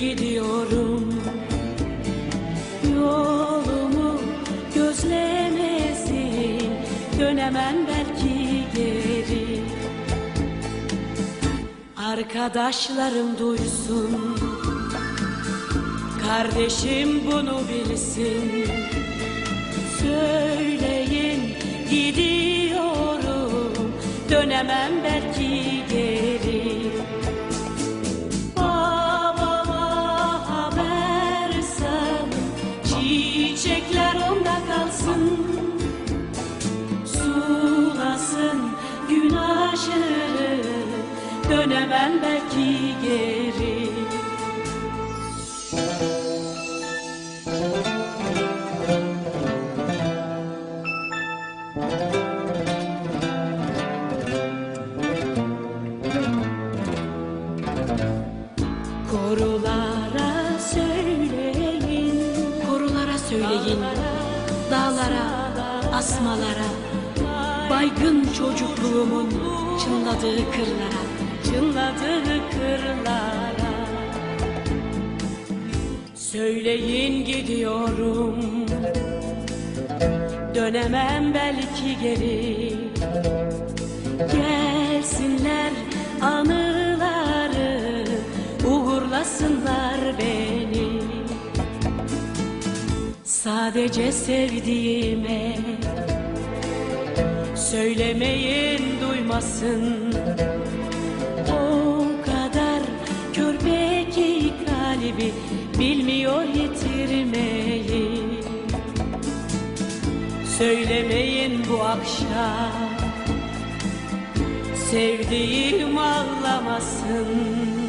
gidiyorum. Yolumu gözlemesin Dönemem belki geri. Arkadaşlarım duysun Kardeşim bunu bilsin. Söyleyin gidiyorum Dönemem belki Dönemem belki geri. Korulara söyleyin Korulara söyleyin. Dağlara, asmalara Baygın çocukluğumun çınladığı kırlara Çınladığı kırlara. Söyleyin gidiyorum. Dönemem belki geri. Gelsinler anıları Uğurlasınlar beni. Sadece sevdiğime Söylemeyin duymasın O kadar. Körpe ki kalbi Bilmiyor yitirmeyi. Söylemeyin bu akşam Sevdiğim ağlamasın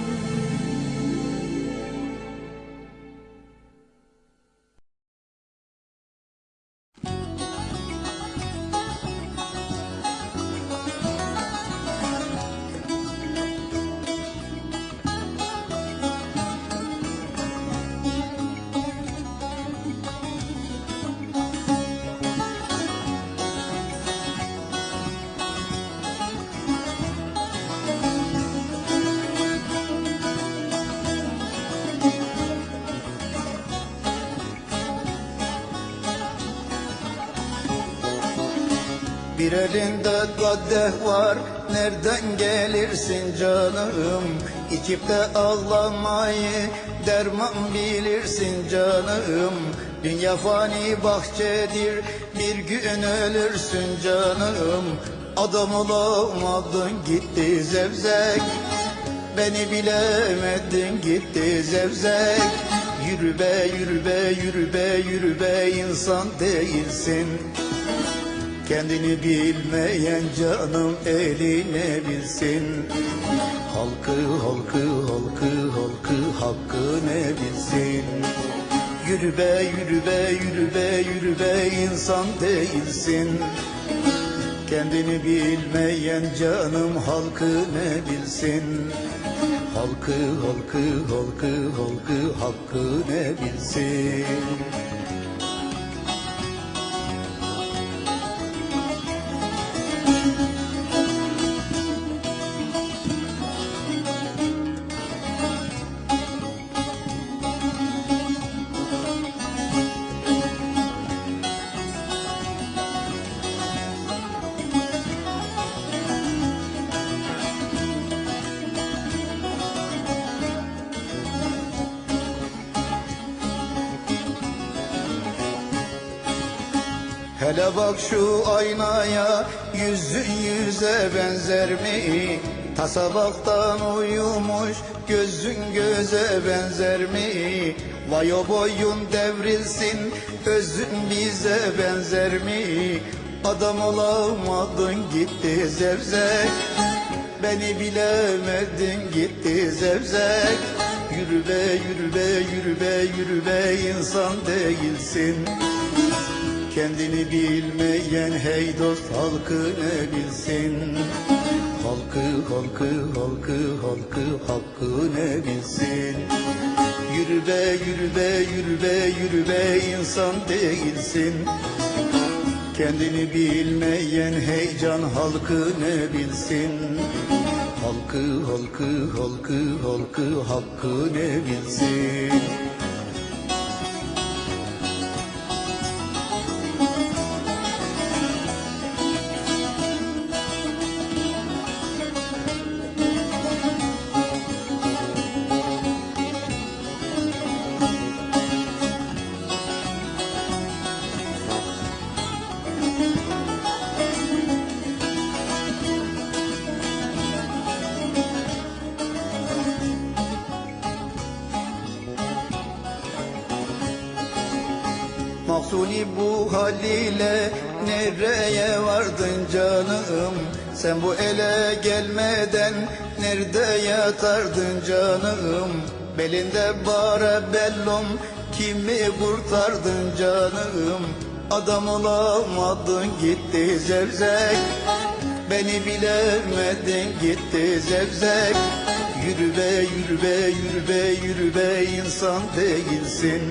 Bir elinde kadeh var Nereden gelirsin canım? İçip de ağlamayı Derman bilirsin canım. Dünya fani bahçedir Bir gün ölürsün canım. Adam olamadın gitti zevzek. Beni bilemedin gitti zevzek. Yürü be yürü be yürü be yürü be insan değilsin Kendini bilmeyen canım eline bilsin. Halkı halkı halkı halkı hakkı ne bilsin. Yürü be yürü be yürü be yürü be insan değilsin. Kendini bilmeyen canım halkı ne bilsin. Halkı halkı halkı halkı hakkı ne bilsin Hele bak şu aynaya yüzün yüze benzer mi? Tasabaktan uyumuş gözün göze benzer mi? Vay o boyun devrilsin özün bize benzer mi? Adam olamadın gitti zevzek Beni bilemedin gitti zevzek Yürü be yürü be yürü be yürü be insan değilsin Kendini bilmeyen hey dost halkı ne bilsin? Halkı halkı halkı halkı hakkı ne bilsin? Yürü be yürü be yürü be yürü be insan değilsin. Kendini bilmeyen heyecan halkı ne bilsin? Halkı halkı halkı halkı hakkı ne bilsin Mahsuni bu haliyle nereye vardın canım? Sen bu ele gelmeden nerede yatardın canım? Belinde bare bellum kimi kurtardın canım? Adam olamadın gitti zevzek. Beni bilemedin gitti zevzek. Yürü be yürü be yürü be yürü be insan değilsin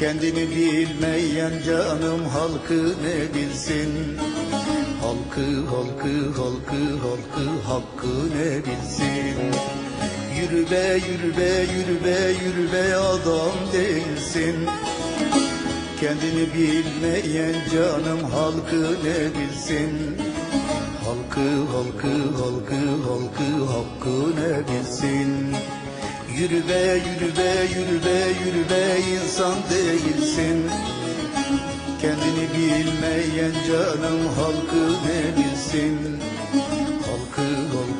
Kendini bilmeyen canım halkı ne bilsin? Halkı halkı halkı halkı hakkı ne bilsin? Yürü be yürü be yürü be yürü be adam değilsin. Kendini bilmeyen canım halkı ne bilsin? Halkı halkı halkı halkı hakkı ne bilsin Yürü be yürü be yürü be yürü be insan değilsin. Kendini bilmeyen canım halkı ne bilsin? Halkı halkı